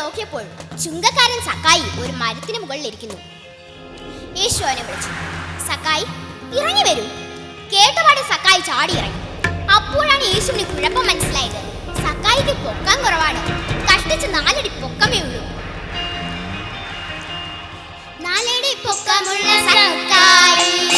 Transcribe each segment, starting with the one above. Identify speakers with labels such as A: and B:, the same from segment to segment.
A: നോക്കിയപ്പോൾ ചുങ്കക്കാരൻ സക്കായി ഒരു മരത്തിന് മുകളിൽ ഇരിക്കുന്നു യേശു അവനെ വിളിച്ചു. സക്കായി ഇറങ്ങി വരൂ. കേട്ടപാടെ സക്കായി ചാടി ഇറങ്ങി. അപ്പോഴാണ് യേശുവിന് കുഴപ്പം മനസ്സിലായത്. സക്കായിക്ക് പൊക്കം കുറവാണ്. കഷ്ടിച്ച് നാലടി പൊക്കമേ ഉള്ളൂ. നാലടി പൊക്കമുള്ള സക്കായി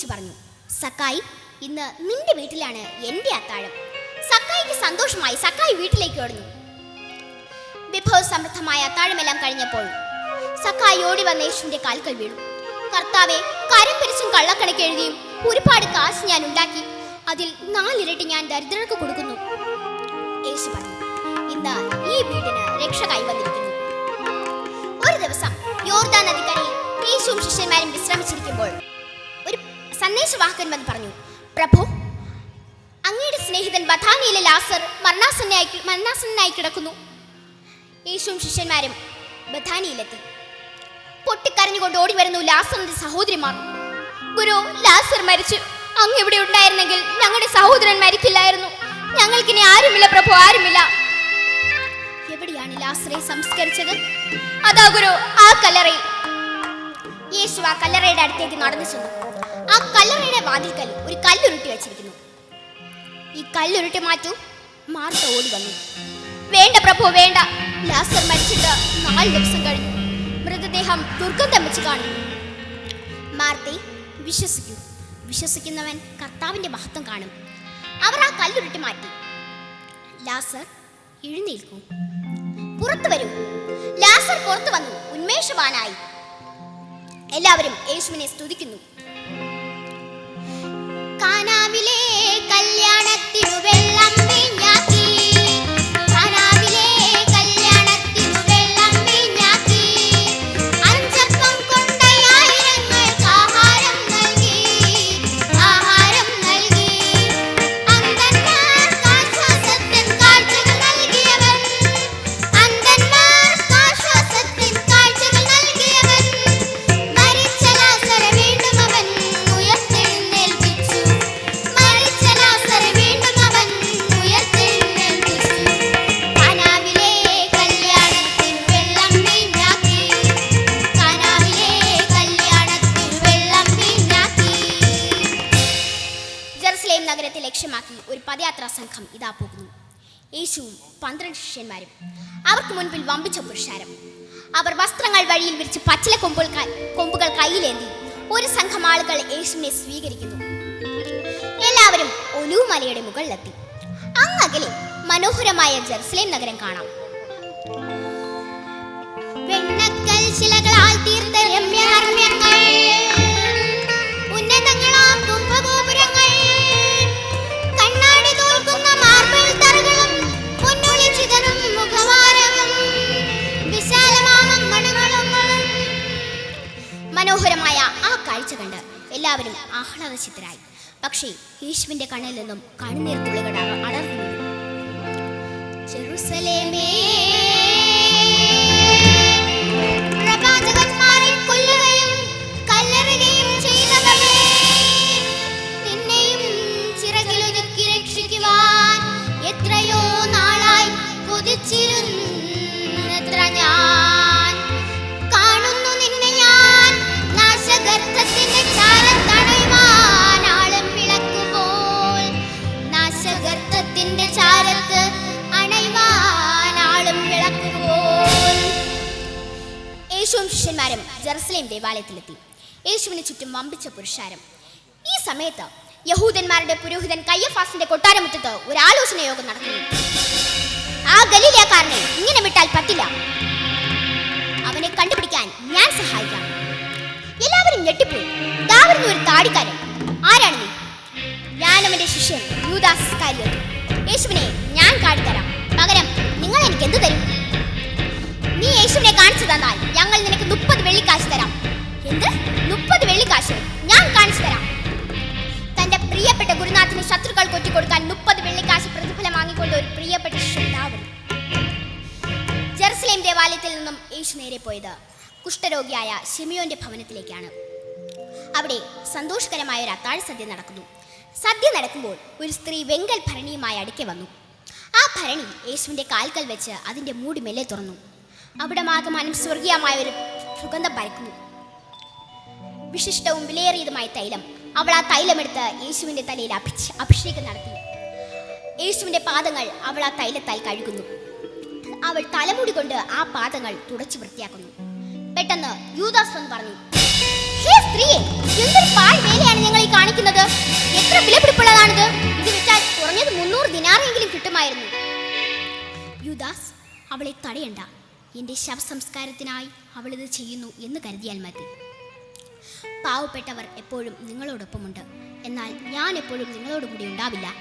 A: യേശു പറഞ്ഞു സക്കായി ഇന്ന് നിന്റെ വീട്ടിലാണ് എന്റെ അത്താഴം. സക്കായിക്ക് സന്തോഷമായി സക്കായി വീട്ടിലേക്ക് ഓടുന്നു. വിഭവസമൃദ്ധമായ അത്താഴമെല്ലാം കഴിഞ്ഞപ്പോൾ സക്കായി ഓടി വന്ന യേശുവിന്റെ കാൽക്കൽ വീണു. കർത്താവെ കരം പിരിച്ചും കള്ളക്കണക്ക് എഴുതിയും ഒരുപാട് കാശ് ഞാൻ ഉണ്ടാക്കി. അതിൽ നാലിരട്ടി ഞാൻ ദരിദ്രർക്ക് കൊടുക്കുന്നു. യേശു പറഞ്ഞു ഇന്ന് ഈ വീടിന് രക്ഷ കൈവന്നിരിക്കുന്നു. ഒരു ദിവസം യോർദാ നദിക്കരയിൽ യേശുവും ശിഷ്യന്മാരും വിശ്രമിച്ചിരിക്കുമ്പോൾ സന്ദേശവാഹകൻ വന്ന് പറഞ്ഞു പ്രഭു അങ്ങയുടെ സ്നേഹിതൻ ബഥാനിയിലെ ലാസർ മരണാസന്നായി മരണാസന്നായി കിടക്കുന്നു. യേശുവും ശിഷ്യന്മാരും ബഥാനിയിലെത്തി. പൊട്ടിക്കരഞ്ഞുകൊണ്ട് ഓടി വരുന്നു ലാസറിന്റെ സഹോദരിമാർ. ഗുരു ലാസർ മരിച്ചു. അങ്ങ് ഇവിടെ ഉണ്ടായിരുന്നെങ്കിൽ ഞങ്ങളുടെ സഹോദരൻ മരിക്കില്ലായിരുന്നു. ഞങ്ങൾക്കിനി ആരുമില്ല പ്രഭു ആരുമില്ല. എവിടെയാണ് ലാസറെ സംസ്കരിച്ചത്? അതാ ഗുരു ആ കല്ലറയിൽ. യേശു ആ കല്ലറയുടെ അടുത്തേക്ക് നടന്നു ചെന്നു. ആ കല്ലറയുടെ വാതിൽക്കൽ ഒരു കല്ലുരുട്ടി വെച്ചിരിക്കുന്നു. ഈ കല്ലുരുട്ടി മാറ്റൂ മാർത്ത ഓടി വന്നു. വേണ്ട പ്രഭു വേണ്ട. ലാസർ മരിച്ചിട്ട് നാല് ദിവസം കഴിഞ്ഞു. മൃതദേഹം ദുർഗന്ധം വെച്ച് കാണുന്നു മാർത്തി വിശ്വസിക്കൂ. വിശ്വസിക്കുന്നവൻ കർത്താവിന്റെ മഹത്വം കാണും. അവർ ആ കല്ലുരുട്ടി മാറ്റി. ലാസർ എഴുന്നേൽക്കൂ. പുറത്തു വരൂ. ലാസർ പുറത്തു വന്നു. ഉന്മേഷവാനായി. എല്ലാവരും യേശുവിനെ സ്തുതിക്കുന്നു. കല്യാണത്തിനു സംഘം ഇതാ പോകുന്നു. യേശുവും പന്ത്രണ്ട് ശിഷ്യന്മാരും അവർക്ക് മുൻപിൽ വമ്പിച്ച പുരുഷാരം. അവർ വസ്ത്രങ്ങൾ വഴിയിൽ വിരിച്ച് പച്ചില കൊമ്പുകൾ കൊമ്പുകൾ കയ്യിലേന്തി ഒരു സംഘം ആളുകൾ യേശുവിനെ സ്വീകരിക്കുന്നു. എല്ലാവരും ഒലുമലയുടെ മുകളിലെത്തി. അങ്ങകലെ മനോഹരമായ ജെറുസലേം നഗരം കാണാം. വെണ്ണക്കൽ ശിലകളാൽ തീർത്ത രമ്യഹർമ്മ്യങ്ങൾ എല്ലാവരും ആഹ്ലാദശിത്തരായി പക്ഷേ യേശുവിന്റെ കണ്ണിൽ നിന്നും കണ്ണുനീർ തുള്ളികൾ അടർന്നു. ജെറുസലേമേ യേശുവും ശിഷ്യന്മാരും ജെറുസലേം ദേവാലയത്തിലെത്തി. യേശുവിന് ചുറ്റും വമ്പിച്ച പുരുഷാരം. ഈ സമയത്ത് യഹൂദന്മാരുടെ പുരോഹിതൻ കയ്യഫാസിന്റെ കൊട്ടാരമുറ്റത്ത് ഒരു ആലോചന യോഗം നടക്കുന്നു. ആ ഗലീലക്കാരനെ ഇങ്ങനെ വിട്ടാൽ പറ്റില്ല. അവനെ കണ്ടുപിടിക്കാൻ ഞാൻ സഹായിക്കാം. എല്ലാവരും ഞെട്ടിപ്പോയി. ഒരു താടിക്കാരൻ. ആരാണ് നീ? ഞാൻ അവന്റെ ശിഷ്യൻ യൂദാസ് യേശുവിനെ ഞാൻ കാണിത്തരാം. പകരം നിങ്ങൾ എനിക്ക് എന്ത് തരും? നീ യേശുവിനെ കാണിച്ചു തന്നാൽ ഞങ്ങൾ നിനക്ക് മുപ്പത് വെള്ളിക്കാശ് തരാം. എന്ത്? മുപ്പത് വെള്ളിക്കാശ്? ഞാൻ കാണിച്ചു തരാം. തന്റെ പ്രിയപ്പെട്ട ഗുരുനാഥിന് ശത്രുക്കൾ കൊറ്റിക്കൊടുക്കാൻ മുപ്പത് വെള്ളിക്കാശ് പ്രതിഫലം വാങ്ങിക്കൊണ്ട് ഒരു പ്രിയപ്പെട്ട ശ്രദ്ധാവ് ജെറുസലേം ദേവാലയത്തിൽ നിന്നും യേശു നേരെ പോയത് കുഷ്ഠരോഗിയായ ഷിമിയോന്റെ ഭവനത്തിലേക്കാണ്. അവിടെ സന്തോഷകരമായ ഒരു അത്താഴ സദ്യ നടക്കുന്നു. സദ്യ നടക്കുമ്പോൾ ഒരു സ്ത്രീ വെങ്കൽ ഭരണിയുമായി അടുക്കെ വന്നു. ആ ഭരണി യേശുവിന്റെ കാൽക്കൽ വെച്ച് അതിന്റെ മൂടി മെല്ലെ തുറന്നു. അവിടെ മാകമാനം സ്വർഗീയമായ ഒരു സുഗന്ധം പരക്കുന്നു. വിശിഷ്ടവും വിലയേറിയതുമായ തൈലം അവൾ ആ തൈലമെടുത്ത് യേശുവിന്റെ തലയിൽ അഭിച്ച് അഭിഷേകം നടത്തി. യേശുവിന്റെ പാദങ്ങൾ അവൾ ആ തൈലത്താൽ കഴുകുന്നു. അവൾ തലമുടി കൊണ്ട് ആ പാദങ്ങൾ തുടച്ചു വൃത്തിയാക്കുന്നു. പെട്ടെന്ന് യൂദാസ് പറഞ്ഞു "ഹേ സ്ത്രീയെ, എന്തൊരു പാൽ വേലയാണ് നിങ്ങൾ ഈ കാണിക്കുന്നത്? എത്ര വിലപിടിപ്പുള്ളതാണിത്? ഇത് വിറ്റാൽ കുറഞ്ഞത് മുന്നൂറ് ദിനാറെങ്കിലും കിട്ടുമായിരുന്നു. യുദാസ് അവളെ തടയണ്ട. എന്റെ ശവസംസ്കാരത്തിനായി അവൾ ഇത് ചെയ്യുന്നു എന്ന് കരുതിയാൽ മതി. പാവപ്പെട്ടവർ എപ്പോഴും നിങ്ങളോടൊപ്പമുണ്ട്. എന്നാൽ ഞാൻ എപ്പോഴും നിങ്ങളോട് കൂടി ഉണ്ടാവില്ല.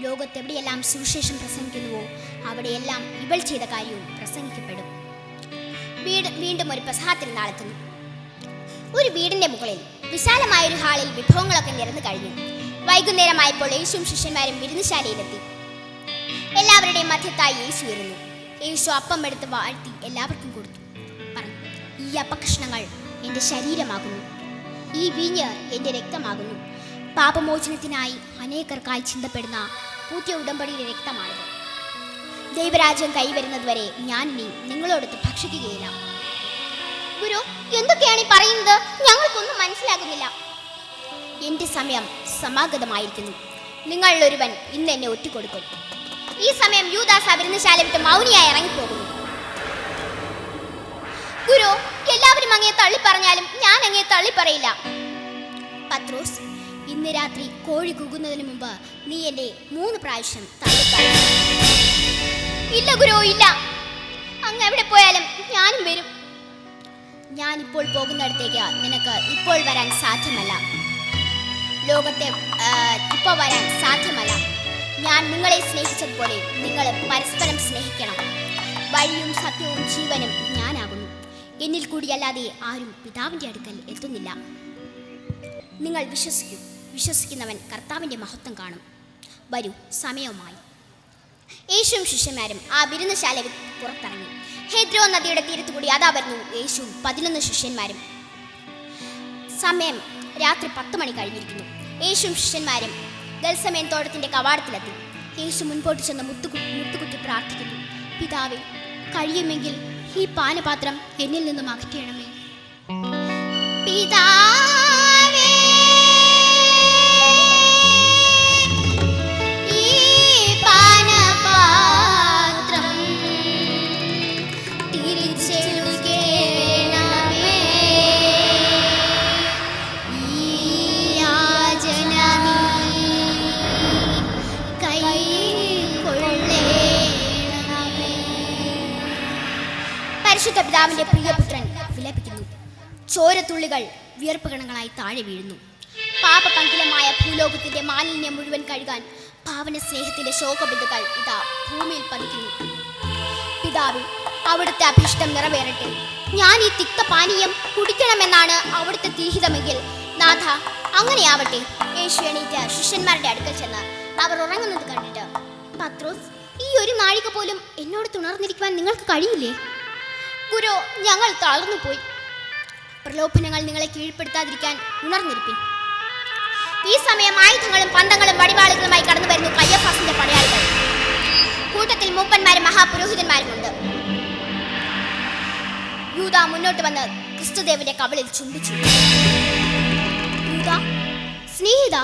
A: ലോകത്തെവിടെയെല്ലാം സുവിശേഷം പ്രസംഗിക്കുന്നുവോ അവിടെയെല്ലാം ഇവൾ ചെയ്ത കാര്യവും പ്രസംഗിക്കപ്പെടും. വീട് വീണ്ടും ഒരു പ്രസാദത്തിൽ നാളെത്തുന്നു ഒരു വീടിന്റെ മുകളിൽ വിശാലമായ ഒരു ഹാളിൽ വിഭവങ്ങളൊക്കെ നിരന്നു കഴിഞ്ഞു. വൈകുന്നേരമായപ്പോൾ യേശുവും ശിഷ്യന്മാരും വിരുന്നുശാലയിലെത്തി. എല്ലാവരുടെയും മധ്യത്തായി യേശു ഇരുന്നു. യേശു അപ്പം എടുത്ത് വാഴ്ത്തി എല്ലാവർക്കും കൊടുത്തു. പറഞ്ഞു ഈ അപ്പകഷ്ണങ്ങൾ എന്റെ ശരീരമാകുന്നു. ഈ വീഞ്ഞ് എന്റെ രക്തമാകുന്നു. പാപമോചനത്തിനായി അനേകർക്കായി ചിന്തപ്പെടുന്ന പുതിയ ഉടമ്പടിയുടെ രക്തമാണിത്. ദൈവരാജ്യം കൈവരുന്നതുവരെ ഞാൻ ഇനി നിങ്ങളോടൊത്ത് ഭക്ഷിക്കുകയില്ല. ഗുരു എന്തൊക്കെയാണ് ഈ പറയുന്നത്? ഞങ്ങൾക്കൊന്നും മനസ്സിലാകുന്നില്ല. എന്റെ സമയം സമാഗതമായിരിക്കുന്നു. നിങ്ങളിലൊരുവൻ ഇന്ന് എന്നെ ഒറ്റിക്കൊടുക്കും. ഈ സമയം യൂദാസ് അവിരുന്നശാല വിട്ട് മൗനിയായി ഇറങ്ങിപ്പോകുന്നു. ഗുരു എല്ലാവരും അങ്ങേ തള്ളി പറഞ്ഞാലും ഞാൻ അങ്ങേ തള്ളി പറയില്ല പത്രോസ് ഇന്ന് രാത്രി കോഴി കൂകുന്നതിന് മുമ്പ് നീ എന്നെ മൂന്ന് പ്രാവശ്യം ഇല്ല ഗുരു ഇല്ല. അങ്ങ് എവിടെ പോയാലും ഞാനും വരും. ഞാൻ ഇപ്പോൾ പോകുന്നിടത്തേക്ക് നിനക്ക് ഇപ്പോൾ വരാൻ സാധ്യമല്ല. ലോകത്തെ ഇപ്പോൾ വരാൻ സാധ്യമല്ല. ഞാൻ നിങ്ങളെ സ്നേഹിച്ചതുപോലെ നിങ്ങൾ പരസ്പരം സ്നേഹിക്കണം. വഴിയും സത്യവും ജീവനും ഞാനാകുന്നു. എന്നിൽ കൂടിയല്ലാതെ ആരും പിതാവിന്റെ അടുക്കൽ എത്തുന്നില്ല. നിങ്ങൾ വിശ്വസിക്കൂ. വിശ്വസിക്കുന്നവൻ കർത്താവിന്റെ മഹത്വം കാണും. വരൂ സമയവുമായി. യേശുവും ശിഷ്യന്മാരും ആ വിരുന്നശാല പുറത്തിറങ്ങി. ഹെദ്രോ നദിയുടെ തീരത്ത് കൂടി അതാ വരുന്നു യേശുവും പതിനൊന്ന് ശിഷ്യന്മാരും. സമയം രാത്രി പത്ത് മണി കഴിഞ്ഞിരിക്കുന്നു. യേശുവും ശിഷ്യന്മാരും ഗൽസമയം തോട്ടത്തിന്റെ കവാടത്തിലെത്തി. യേശു മുൻപോട്ട് ചെന്ന് മുത്തുകു മുത്തുകുത്തി പ്രാർത്ഥിക്കുന്നു. പിതാവേ കഴിയുമെങ്കിൽ ഈ പാനപാത്രം എന്നിൽ നിന്നും അകറ്റണമേ. പിതാവേ പിതാവിന്റെ പ്രിയപുത്രൻ വിലപിക്കുന്നു. ചോരത്തുള്ളികൾ വിയർപ്പ് കണങ്ങളായി താഴെ വീഴുന്നു. പാപപങ്കിലമായ ഭൂലോകത്തിന്റെ മാലിന്യം മുഴുവൻ കഴുകാൻ പാവന സ്നേഹത്തിന്റെ ശോകബിന്ദുക്കൾ ഇതാ ഭൂമിയിൽ പതിക്കുന്നു. പിതാവേ അവിടുത്തെ അഭീഷ്ടം നിറവേറട്ടെ. ഞാൻ ഈ തിക്ത പാനീയം കുടിക്കണമെന്നാണ് അവിടുത്തെ തീഹിതമെങ്കിൽ. നാഥ അങ്ങനെയാവട്ടെ. യേശു എണീറ്റ് ശിഷ്യന്മാരുടെ അടുക്കൽ ചെന്ന് അവർ ഉറങ്ങുന്നത് കണ്ടിട്ട് പത്രോസ് ഈ ഒരു നാഴിക പോലും എന്നോട് തുണർന്നിരിക്കുവാൻ നിങ്ങൾക്ക് കഴിയില്ലേ? ഗുരു ഞങ്ങൾ തളർന്നു പോയി പ്രലോഭനങ്ങൾ നിങ്ങളെ കീഴ്പ്പെടുത്താതിരിക്കാൻ ഉണർന്നിരിപ്പിൻ. ഈ സമയം ആയുധങ്ങളും പന്തങ്ങളും വടിവാളുകളുമായി കടന്നു വരുന്നു കയ്യഫാസിന്റെ പടയാളികൾ. കൂട്ടത്തിൽ മൂപ്പന്മാരും മഹാപുരോഹിതന്മാരും ഉണ്ട്. യൂത മുന്നോട്ട് വന്ന് ക്രിസ്തുദേവന്റെ കവളിൽ ചുംബിച്ചു. സ്നേഹിത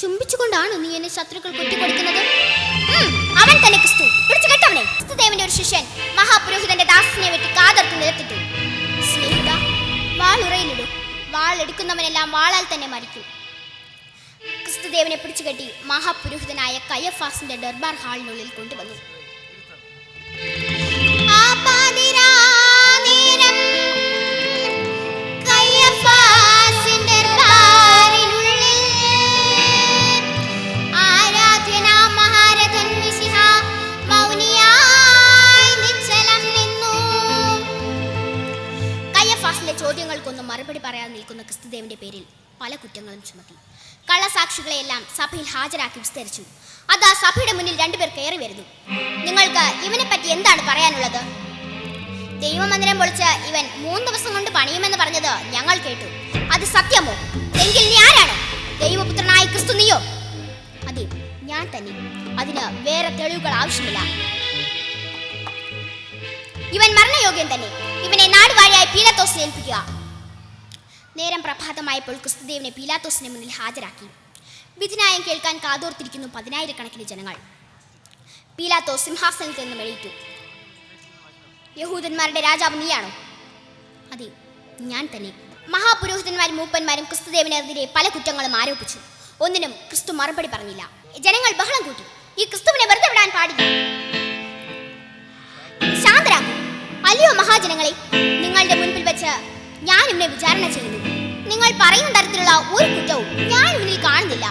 A: ചുംബിച്ചുകൊണ്ടാണ് നീ എന്നെ ശത്രുക്കൾ കുത്തിക്കൊടുക്കുന്നത് ഉം, അവൻ തന്നെ ക്രിസ്തു. പിടിച്ചു കെട്ടവനെ ക്രിസ്തുദേവന്റെ ഒരു ശിഷ്യൻ മഹാപുരോഹിതന്റെ ദാസിനെ വെട്ടി കാതർത്ത് നിലത്തിട്ടു സ്നേഹിത വാളുറയിലിടൂ. വാൾ എടുക്കുന്നവനെല്ലാം വാളാൽ തന്നെ മരിക്കും. ക്രിസ്തുദേവനെ പിടിച്ചുകെട്ടി മഹാപുരോഹിതനായ കയ്യഫാസിന്റെ ദർബാർ ഹാളിനുള്ളിൽ കൊണ്ടുവന്നു. മറുപടി പറയാതെ നിൽക്കുന്ന ക്രിസ്തുദേവന്റെ പേരിൽ പല കുറ്റങ്ങളും ചുമത്തി. കള്ളസാക്ഷികളെയെല്ലാം സഭയിൽ ഹാജരാക്കി വിസ്തരിച്ചു. അതാ സഭയുടെ മുന്നിൽ രണ്ടുപേർ കയറി വരുന്നു. നിങ്ങൾക്ക് ഇവനെ പറ്റി എന്താണ് പറയാനുള്ളത്? ദൈവമന്ദിരം പൊളിച്ച് ഇവൻ മൂന്ന് ദിവസം കൊണ്ട് പണിയുമെന്ന് പറഞ്ഞത് ഞങ്ങൾ കേട്ടു. അത് സത്യമോ? എങ്കിൽ നീ ആരാണ്? ദൈവപുത്രനായ ക്രിസ്തു നീയോ? അതെ ഞാൻ തന്നെ. അതിന് വേറെ തെളിവുകൾ ആവശ്യമില്ല. ഇവൻ മരണയോഗ്യൻ തന്നെ. ഇവനെ നാടുവാഴിയായി പീലത്തോസ് ഏൽപ്പിക്കുക. നേരം പ്രഭാതമായപ്പോൾ ക്രിസ്തുദേവനെ പീലാത്തോസിന് മുന്നിൽ ഹാജരാക്കി. വിധിനായം കേൾക്കാൻ കാതോർത്തിരിക്കുന്നു പതിനായിരക്കണക്കിന് ജനങ്ങൾ. പീലാത്തോസ് സിംഹാസനത്തിൽ നിന്ന് എണീറ്റു. യഹൂദന്മാരുടെ രാജാവ് നീയാണോ? അതെ ഞാൻ തന്നെ. മഹാപുരോഹിതന്മാരും മൂപ്പന്മാരും ക്രിസ്തുദേവനെതിരെ പല കുറ്റങ്ങളും ആരോപിച്ചു. ഒന്നിനും ക്രിസ്തു മറുപടി പറഞ്ഞില്ല. ജനങ്ങൾ ബഹളം കൂട്ടി. ഈ ക്രിസ്തുവിനെ വെറുതെ വിടാൻ പാടില്ല. ശാന്തരാ അല്ലയോ മഹാജനങ്ങളെ നിങ്ങളുടെ മുൻപിൽ വെച്ച് ഞാൻ ഇവനെ വിചാരണ ചെയ്യുന്നു. നിങ്ങൾ പറയുന്ന തരത്തിലുള്ള ഒരു കുറ്റവും ഞാൻ ഇവനിൽ കാണുന്നില്ല.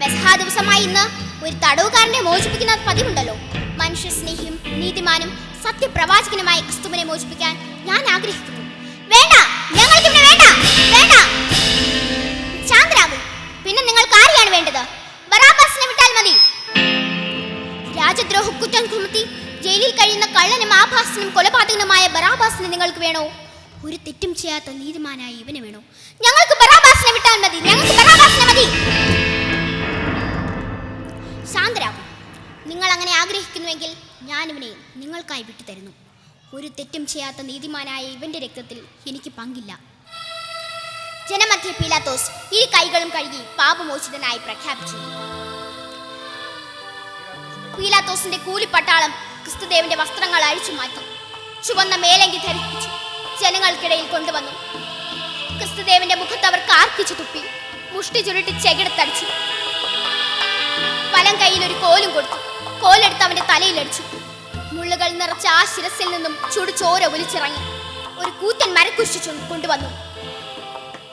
A: പെസഹ ദിവസമായി ഇന്ന് ഒരു തടവുകാരനെ മോചിപ്പിക്കുന്ന പതിവുണ്ടല്ലോ. മനുഷ്യ സ്നേഹിയും നീതിമാനും സത്യപ്രവാചകനുമായ ക്രിസ്തുവിനെ മോചിപ്പിക്കാൻ ഞാൻ ആഗ്രഹിക്കുന്നു. വേണ്ട ഞങ്ങൾക്ക് ഇവനെ വേണ്ട വേണ്ട. ശാന്തരാകൂ പിന്നെ നിങ്ങൾക്ക് ആരെയാണ് വേണ്ടത്? ബറാബാസിനെ വിട്ടാൽ മതി. രാജദ്രോഹ കുറ്റം ചുമത്തി ജയിലിൽ കഴിയുന്ന കള്ളനും ആഭാസനും കൊലപാതകനുമായ ബറാബാസിനെ നിങ്ങൾക്ക് വേണോ? ചെയ്യാത്ത നീതിമാനായ ഇവന് വേണോ? ഞങ്ങൾക്ക് ബറാബാസിനെ വിട്ടാൽ മതി. ഞങ്ങൾക്ക് ബറാബാസിനെ മതി. ശാന്തരാകും. നിങ്ങൾ അങ്ങനെ ആഗ്രഹിക്കുന്നുവെങ്കിൽ ഞാൻ ഇവനെ നിങ്ങൾക്കായി വിട്ടുതരുന്നു. ഒരു തെറ്റും ചെയ്യാത്ത നീതിമാനായ ഇവന്റെ രക്തത്തിൽ എനിക്ക് പങ്കില്ല. ജനമധ്യ പീലാത്തോസ് ഈ കൈകളും കഴുകി പാപമോചിതനായി പ്രഖ്യാപിച്ചു. പീലാത്തോസിന്റെ കൂലിപ്പട്ടാളം ക്രിസ്തുദേവന്റെ വസ്ത്രങ്ങൾ അഴിച്ചു മാറ്റി ചുവന്ന മേലങ്കി ധരിപ്പിച്ചു. ജനങ്ങൾക്കിടയിൽ കൊണ്ടുവന്നു. ക്രിസ്തുദേവന്റെ മുഖത്ത് അവർ കാർക്കിച്ചു തുപ്പി. മുഷ്ടി ചുരുട്ടി ചെകിടത്തടിച്ചു. വലം കയ്യിൽ ഒരു കോലും കൊടുത്തു. കോലെടുത്ത് അവന്റെ തലയിലടിച്ചു മുള്ളുകൾ നിറച്ച ആ ശിരസിൽ നിന്നും ചുടു ചോര ഒലിച്ചിറങ്ങി. ഒരു കൂറ്റൻ മരക്കുരിശ് ചു- കൊണ്ടുവന്നു.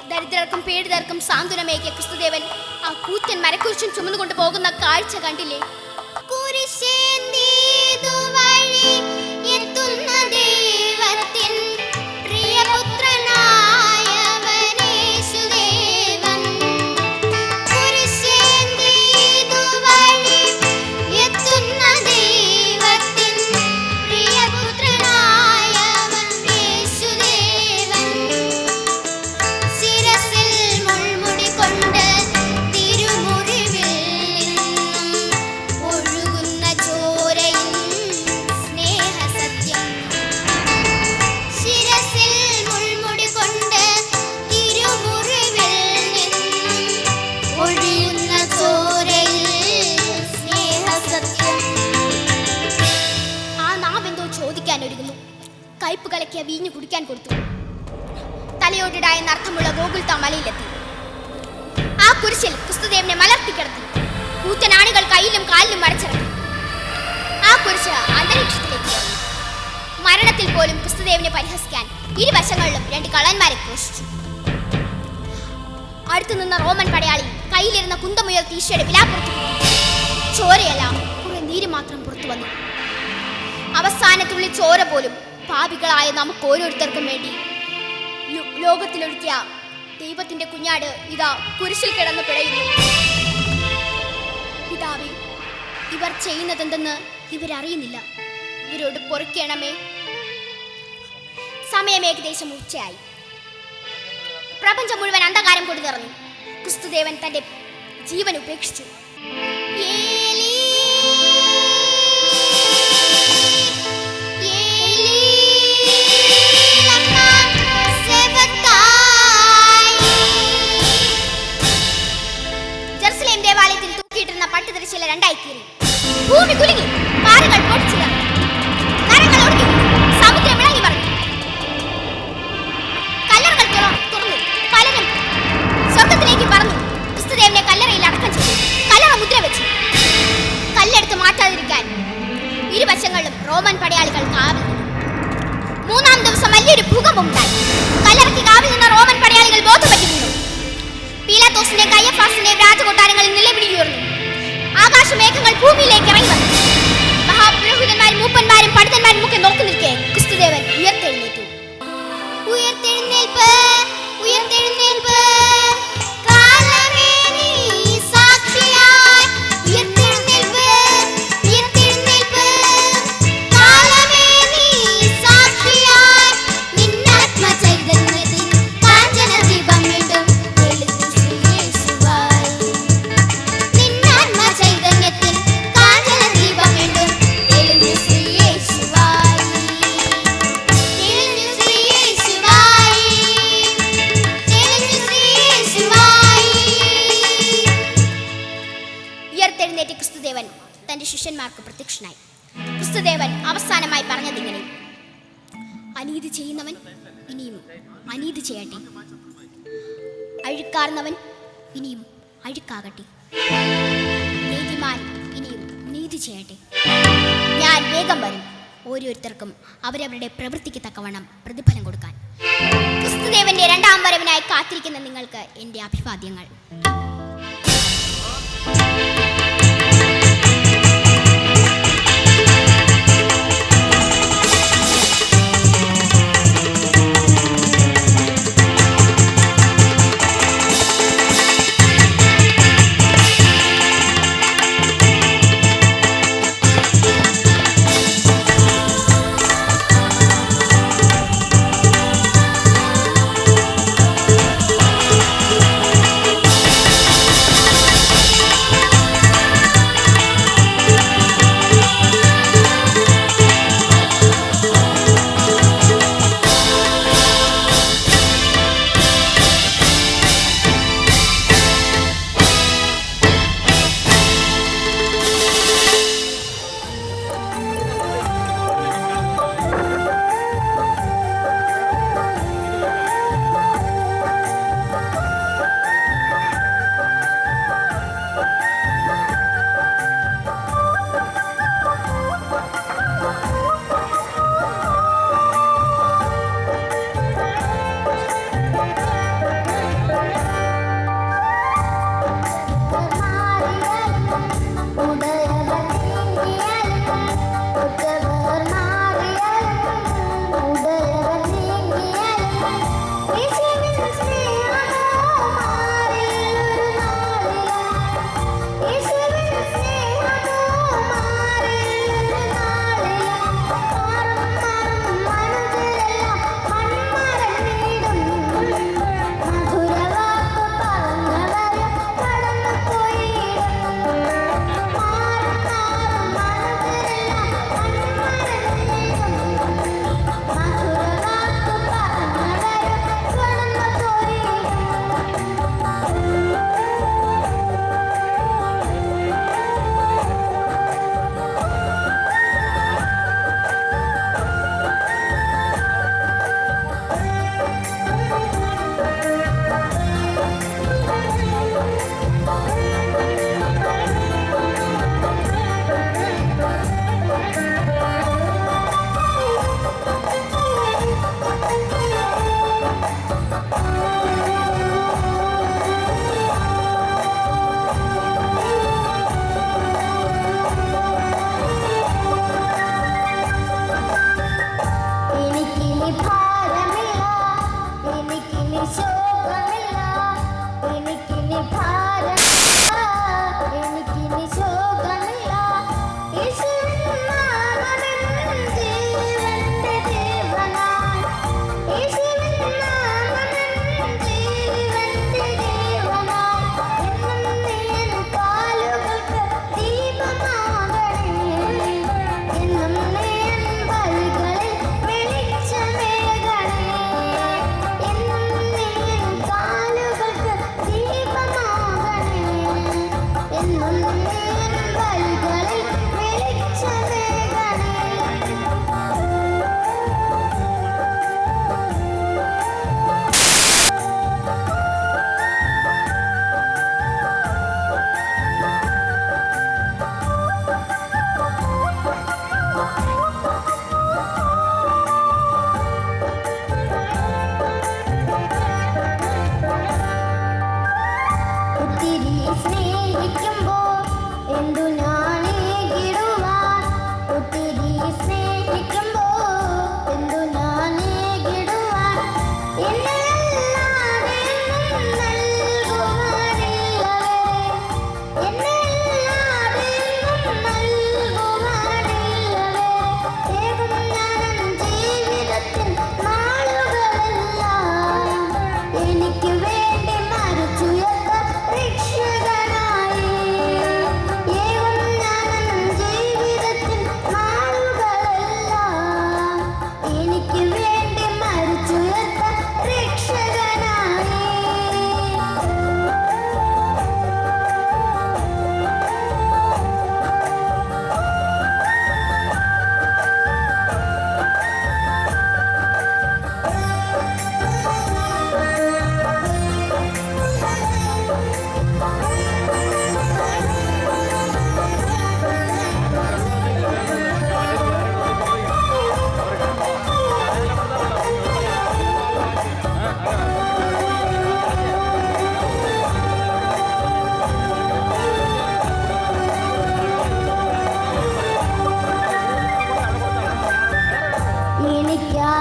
A: ദരിദ്രർക്കും പീഡിതർക്കും സാന്ത്വനമേകിയ ക്രിസ്തുദേവൻ ആ കൂറ്റൻ മരക്കുരിശും ചുമന്നുകൊണ്ട് പോകുന്ന കാഴ്ച കണ്ടില്ലേ? വിലാപ്പുറത്ത് കുത്തി. ചോരയെല്ലാം കുറെ നീര് മാത്രം പുറത്തു വന്നു. അവസാനത്തുള്ളി ചോര പോലും പാപികളായ നമുക്ക് ഓരോരുത്തർക്കും വേണ്ടി. ലോകത്തിലൊഴുക്കിയ ദൈവത്തിന്റെ കുഞ്ഞാട് ഇതാ കുരിശിൽ കിടന്ന് പിടയുന്നു. പിതാവേ ഇവർ ചെയ്യുന്നതെന്തെന്ന് ഇവരറിയുന്നില്ല. ഇവരോട് പൊറുക്കണമേ. സമയം ഏകദേശം ഉച്ചയായി. പ്രപഞ്ചം മുഴുവൻ അന്ധകാരം നിറഞ്ഞു. ക്രിസ്തുദേവൻ തന്റെ ജീവൻ ഉപേക്ഷിച്ചു. ദേവാലയത്തിൽ തൂക്കിയിട്ടിരുന്ന പട്ടുതിരിശീല രണ്ടായി കീറി. ഭൂമി കുലുങ്ങി പാറകൾ പൊടിച്ചില്ല ഇരുവശങ്ങളിലും റോമൻ പടയാളികൾ കാവൽ മൂന്നാം ദിവസം വലിയൊരു ഭൂകമ്പം ഉണ്ടായി കല്ലറയ്ക്ക് കാവൽ നിന്ന റോമൻ പടയാളികൾ വീണു പീലാത്തോസിന്റെ കയ്യഫാസിന്റെ രാജകൊട്ടാരങ്ങളിൽ നിലവിളിയുയർന്നു ആകാശമേഘങ്ങൾ ഭൂമിയിലേക്ക് ഇറങ്ങി വന്നു. മഹാപുരോഹിതന്മാരും മൂപ്പന്മാരും പണ്ഡിതന്മാരും ഒക്കെ നോക്കി നിൽക്കെ. ഓരോരുത്തർക്കും അവരവരുടെ പ്രവൃത്തിക്ക് തക്കവണ്ണം പ്രതിഫലം കൊടുക്കാൻ. ക്രിസ്തുദേവന്റെ രണ്ടാം വരവിനായി കാത്തിരിക്കുന്ന നിങ്ങൾക്ക് എന്റെ അഭിവാദ്യങ്ങൾ.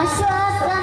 B: 我说的